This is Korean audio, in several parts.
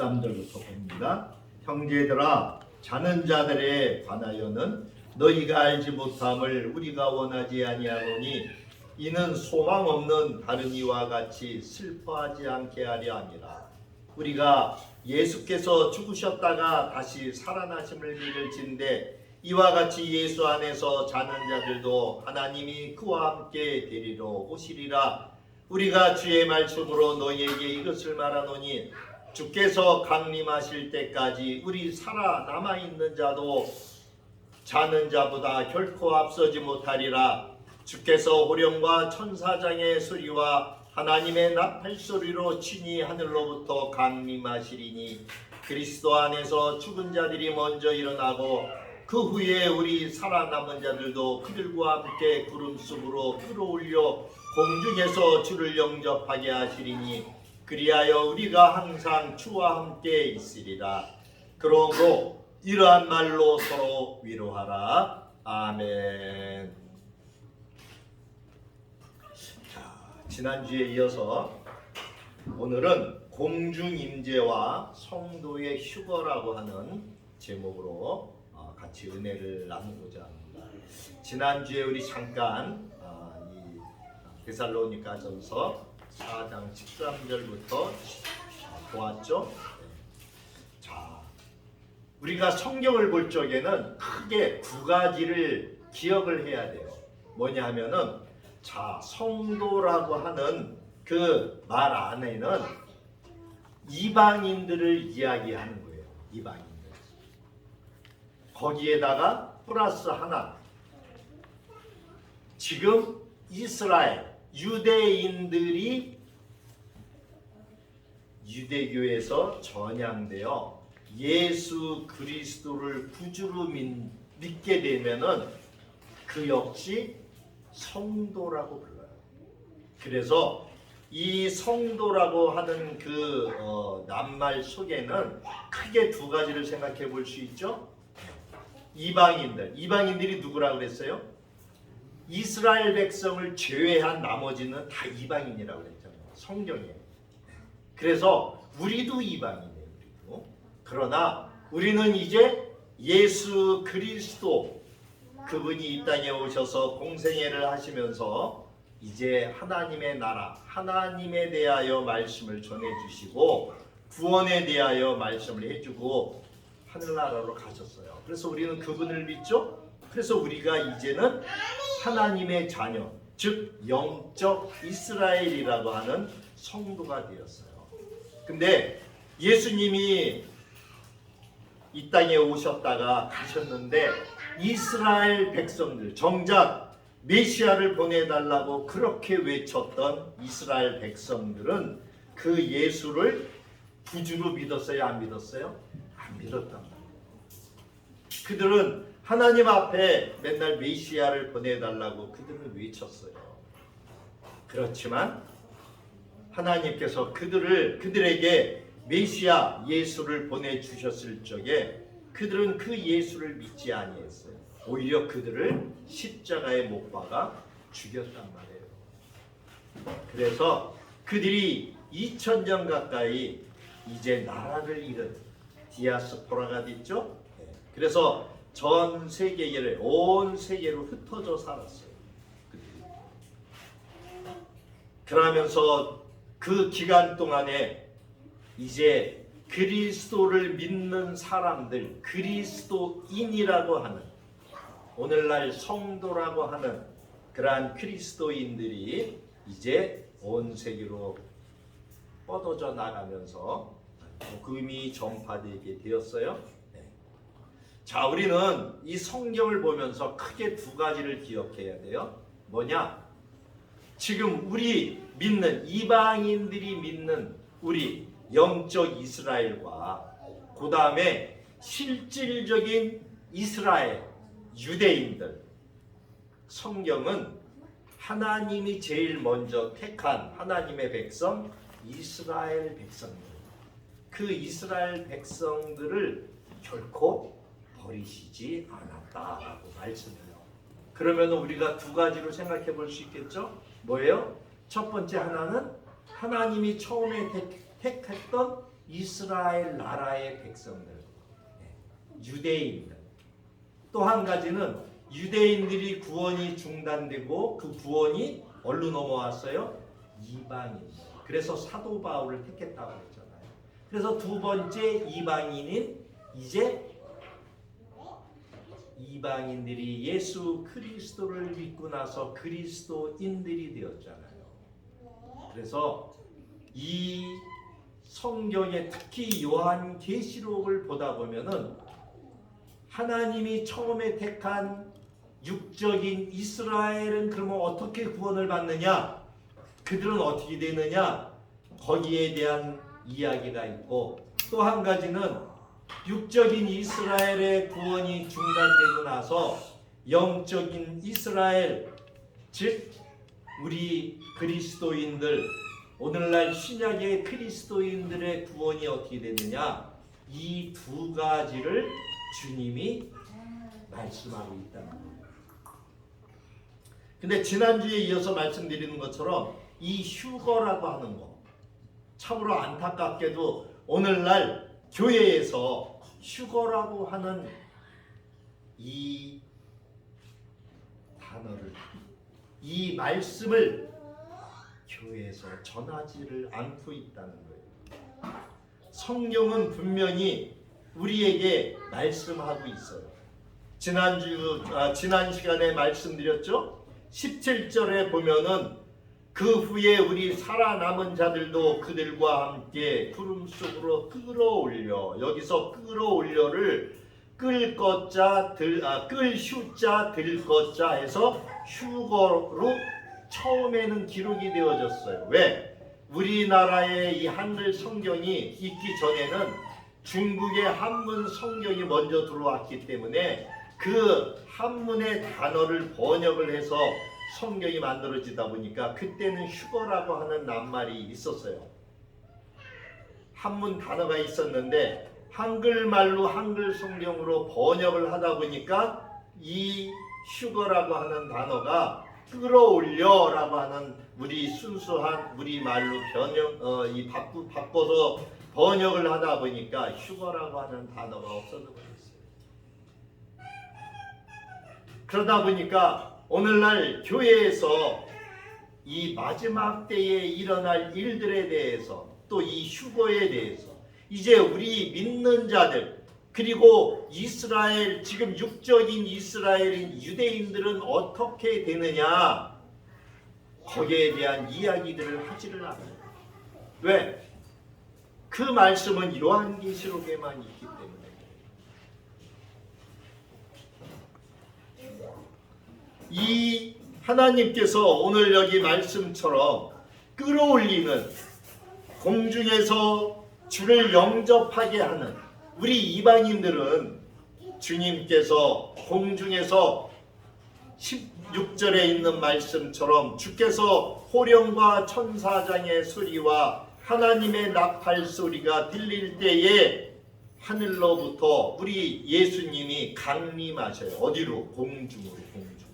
13절부터 봅니다. 형제들아 자는 자들에 관하여는 너희가 알지 못함을 우리가 원하지 아니하노니 이는 소망 없는 다른 이와 같이 슬퍼하지 않게 하려 함이라. 우리가 예수께서 죽으셨다가 다시 살아나심을 믿을진데 이와 같이 예수 안에서 자는 자들도 하나님이 그와 함께 데리러 오시리라. 우리가 주의 말씀으로 너희에게 이것을 말하노니 주께서 강림하실 때까지 우리 살아남아 있는 자도 자는 자보다 결코 앞서지 못하리라. 주께서 호령과 천사장의 소리와 하나님의 나팔 소리로 친히 하늘로부터 강림하시리니 그리스도 안에서 죽은 자들이 먼저 일어나고 그 후에 우리 살아남은 자들도 그들과 함께 구름 속으로 끌어올려 공중에서 주를 영접하게 하시리니 그리하여 우리가 항상 주와 함께 있으리라. 그러므로 이러한 말로 서로 위로하라. 아멘. 자, 지난주에 이어서 오늘은 공중임재와 성도의 휴거라고 하는 제목으로 어, 같이 은혜를 나누고자 합니다. 지난주에 우리 잠깐 어, 이 데살로니가전서 4장 13절부터 보았죠. 네. 자, 우리가 성경을 볼 적에는 크게 두 가지를 기억을 해야 돼요. 뭐냐 하면은 자, 성도라고 하는 그 말 안에는 이방인들을 이야기하는 거예요. 이방인들. 거기에다가 플러스 하나. 지금 이스라엘 유대인들이 유대교에서 전향되어 예수 그리스도를 구주로 믿, 믿게 되면은 그 역시 성도라고 불러요. 그래서 이 성도라고 하는 그 어, 낱말 속에는 크게 두 가지를 생각해 볼 수 있죠. 이방인들, 이방인들이 누구라고 그랬어요? 이스라엘 백성을 제외한 나머지는 다 이방인이라고 그랬잖아요. 성경에. 그래서 우리도 이방인이에요. 우리도. 그러나 우리는 이제 예수 그리스도 그분이 이 땅에 오셔서 공생애를 하시면서 이제 하나님의 나라, 하나님에 대하여 말씀을 전해 주시고 구원에 대하여 말씀을 해주고 하늘나라로 가셨어요. 그래서 우리는 그분을 믿죠. 그래서 우리가 이제는 하나님의 자녀, 즉 영적 이스라엘이라고 하는 성도가 되었어요. 근데 예수님이 이 땅에 오셨다가 가셨는데 이스라엘 백성들 정작 메시아를 보내달라고 그렇게 외쳤던 이스라엘 백성들은 그 예수를 구주로 믿었어요? 안 믿었어요? 안 믿었단 말이에요. 그들은 하나님 앞에 맨날 메시아를 보내달라고 그들은 외쳤어요. 그렇지만 하나님께서 그들을 그들에게 메시아 예수를 보내 주셨을 적에 그들은 그 예수를 믿지 아니했어요. 오히려 그들을 십자가에 못 박아 죽였단 말이에요. 그래서 그들이 2000년 가까이 이제 나라를 잃은 디아스포라가 됐죠. 네. 그래서 전 세계를 온 세계로 흩어져 살았어요. 그러면서 그 기간 동안에 이제 그리스도를 믿는 사람들, 그리스도인이라고 하는 오늘날 성도라고 하는 그러한 그리스도인들이 이제 온 세계로 뻗어져 나가면서 복음이 전파되게 되었어요. 네. 자, 우리는 이 성경을 보면서 크게 두 가지를 기억해야 돼요. 뭐냐? 지금 우리 믿는 이방인들이 믿는 우리 영적 이스라엘과 그 다음에 실질적인 이스라엘 유대인들 성경은 하나님이 제일 먼저 택한 하나님의 백성 이스라엘 백성들 그 이스라엘 백성들을 결코 버리시지 않았다라고 말씀해요. 그러면 우리가 두 가지로 생각해 볼 수 있겠죠? 뭐예요? 첫 번째 하나는 하나님이 처음에 택, 택했던 이스라엘 나라의 백성들, 네, 유대인들. 또 한 가지는 유대인들이 구원이 중단되고 그 구원이 어디로 넘어왔어요? 이방인. 그래서 사도 바울을 택했다고 했잖아요. 그래서 두 번째 이방인인 이제 이방인들이 예수 그리스도를 믿고 나서 그리스도인들이 되었잖아요. 그래서 이 성경에 특히 요한 계시록을 보다 보면은 하나님이 처음에 택한 육적인 이스라엘은 그러면 어떻게 구원을 받느냐? 그들은 어떻게 되느냐? 거기에 대한 이야기가 있고 또 한 가지는 육적인 이스라엘의 구원이 중단되고 나서 영적인 이스라엘 즉 우리 그리스도인들 오늘날 신약의 그리스도인들의 구원이 어떻게 되느냐 이 두 가지를 주님이 말씀하고 있다는 거예요. 근데 지난주에 이어서 말씀드리는 것처럼 이 휴거라고 하는 거 참으로 안타깝게도 오늘날 교회에서 휴거라고 하는 이 단어를 이 말씀을 교회에서 전하지를 않고 있다는 거예요. 성경은 분명히 우리에게 말씀하고 있어요. 지난주 아, 지난 시간에 말씀드렸죠. 17절에 보면은 그 후에 우리 살아남은 자들도 그들과 함께 구름 속으로 끌어올려 여기서 끌어올려를 끌 것자 들, 아, 끌 휴자 들 것자 해서 휴거로 처음에는 기록이 되어졌어요. 왜? 우리나라의 이 한글 성경이 있기 전에는 중국의 한문 성경이 먼저 들어왔기 때문에 그 한문의 단어를 번역을 해서 성경이 만들어지다 보니까 그때는 휴거라고 하는 낱말이 있었어요. 한문 단어가 있었는데 한글말로 한글 성경으로 번역을 하다 보니까 이 휴거라고 하는 단어가 끌어올려라고 하는 우리 순수한 우리 말로 변형 어, 이 바꾸, 바꿔서 번역을 하다 보니까 휴거라고 하는 단어가 없어져 버렸어요. 그러다 보니까 오늘날 교회에서 이 마지막 때에 일어날 일들에 대해서 또 이 휴거에 대해서 이제 우리 믿는 자들 그리고 이스라엘 지금 육적인 이스라엘인 유대인들은 어떻게 되느냐 거기에 대한 이야기들을 하지를 않아요. 왜? 그 말씀은 요한계시록에만 있기 때문에 이 하나님께서 오늘 여기 말씀처럼 끌어올리는 공중에서 주를 영접하게 하는 우리 이방인들은 주님께서 공중에서 16절에 있는 말씀처럼 주께서 호령과 천사장의 소리와 하나님의 나팔 소리가 들릴 때에 하늘로부터 우리 예수님이 강림하셔요. 어디로? 공중으로 공중.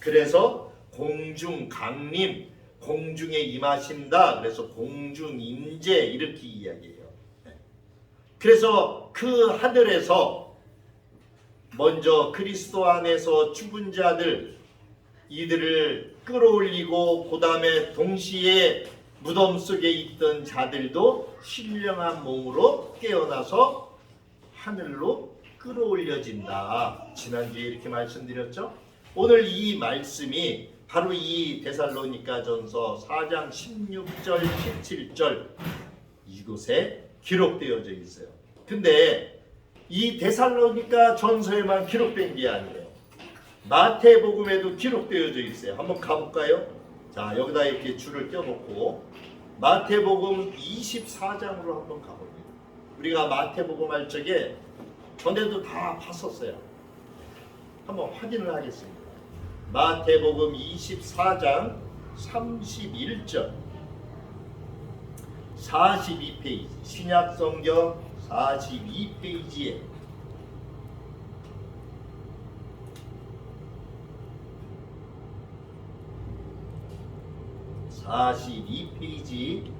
그래서 공중 강림, 공중에 임하신다. 그래서 공중 임재 이렇게 이야기해요. 네. 그래서 그 하늘에서 먼저 그리스도 안에서 죽은 자들 이들을 끌어올리고 그다음에 동시에 무덤 속에 있던 자들도 신령한 몸으로 깨어나서 하늘로 끌어올려진다. 지난주에 이렇게 말씀드렸죠? 오늘 이 말씀이 바로 이 데살로니가전서 4장 16절 17절 이곳에 기록되어져 있어요. 근데 이 데살로니가 전서에만 기록된 게 아니에요. 마태복음에도 기록되어져 있어요. 한번 가볼까요? 자, 여기다 이렇게 줄을 껴놓고 마태복음 24장으로 한번 가볼게요. 우리가 마태복음 할 적에 전에도 다 봤었어요. 한번 확인을 하겠습니다. 마태복음 24장 31절. 42페이지. 신약성경 42페이지에. (42페이지)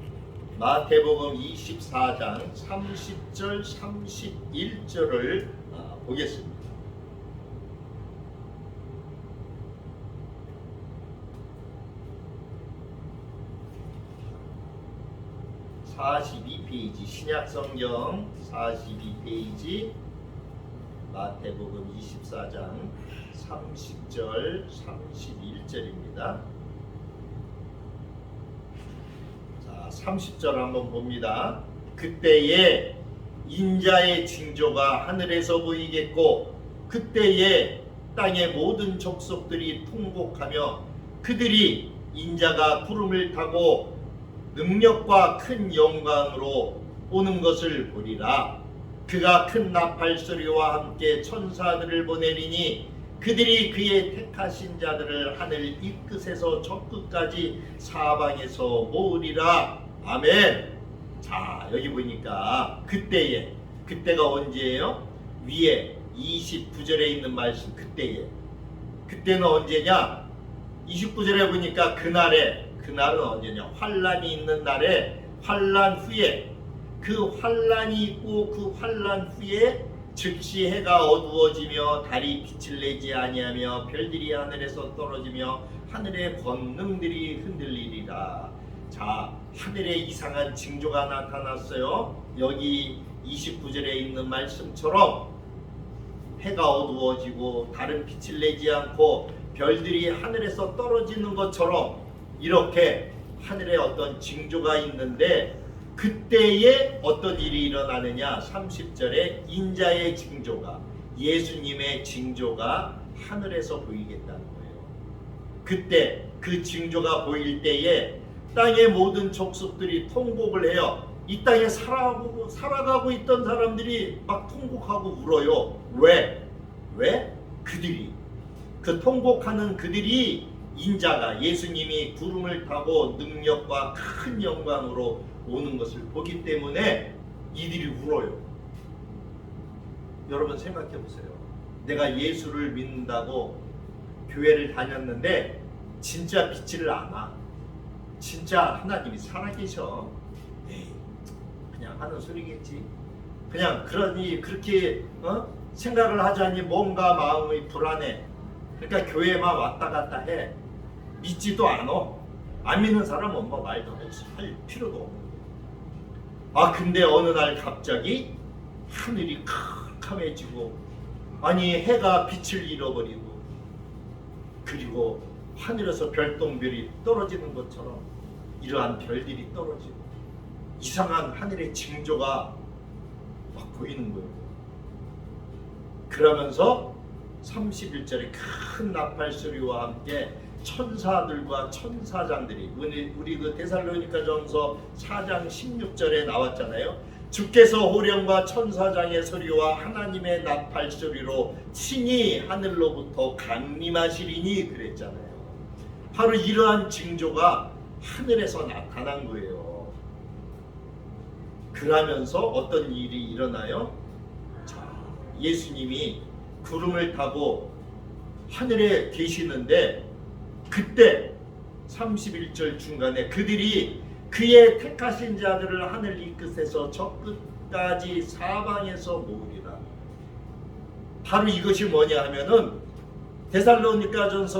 마태복음 24장 30절 31절을 아, 보겠습니다. (42페이지) 신약성경 (42페이지) 마태복음 24장 30절 31절입니다. 자, 30절 한번 봅니다. 그때에 인자의 징조가 하늘에서 보이겠고 그때에 땅의 모든 족속들이 통곡하며 그들이 인자가 구름을 타고 능력과 큰 영광으로 오는 것을 보리라. 그가 큰 나팔 소리와 함께 천사들을 보내리니 그들이 그의 택하신 자들을 하늘 이 끝에서 저 끝까지 사방에서 모으리라. 아멘. 자, 여기 보니까 그때에 그때가 언제예요? 위에 29절에 있는 말씀 그때에. 그때는 언제냐? 29절에 보니까 그날에 그날은 언제냐? 환란이 있는 날에 환란 후에 그 환란이 있고 그 환란 후에 즉시 해가 어두워지며 달이 빛을 내지 아니하며 별들이 하늘에서 떨어지며 하늘의 권능들이 흔들리리라. 자, 하늘에 이상한 징조가 나타났어요. 여기 29절에 있는 말씀처럼 해가 어두워지고 다른 빛을 내지 않고 별들이 하늘에서 떨어지는 것처럼 이렇게 하늘에 어떤 징조가 있는데 그때에 어떤 일이 일어나느냐 30절에 인자의 징조가 예수님의 징조가 하늘에서 보이겠다는 거예요. 그때 그 징조가 보일 때에 땅의 모든 족속들이 통곡을 해요. 이 땅에 살아가고, 살아가고 있던 사람들이 막 통곡하고 울어요. 왜? 왜? 그들이 그 통곡하는 그들이 인자가 예수님이 구름을 타고 능력과 큰 영광으로 오는 것을 보기 때문에 이들이 울어요. 여러분 생각해 보세요. 내가 예수를 믿는다고 교회를 다녔는데 진짜 빛을 안 와. 진짜 하나님이 살아계셔. 에이, 그냥 하는 소리겠지. 그냥 그러니 그렇게 어? 생각을 하자니 뭔가 마음이 불안해. 그러니까 교회만 왔다 갔다 해. 믿지도 않아. 안 믿는 사람은 뭐 말도 할 필요도 거야. 아 근데 어느 날 갑자기 하늘이 캄캄해지고 아니 해가 빛을 잃어버리고 그리고 하늘에서 별똥별이 떨어지는 것처럼 이러한 별들이 떨어지고 이상한 하늘의 징조가 막 보이는 거예요. 그러면서 31절에 큰 나팔 소리와 함께 천사들과 천사장들이 우리, 우리 그 데살로니가전서 4장 16절에 나왔잖아요. 주께서 호령과 천사장의 소리와 하나님의 나팔 소리로 친히 하늘로부터 강림하시리니 그랬잖아요. 바로 이러한 징조가 하늘에서 나타난 거예요. 그러면서 어떤 일이 일어나요? 자, 예수님이 구름을 타고 하늘에 계시는데 그때 31절 중간에 그들이 그의 택하신 자들을 하늘 이 끝에서 저 끝까지 사방에서 모으리라. 바로 이것이 뭐냐 하면은 데살로니가전서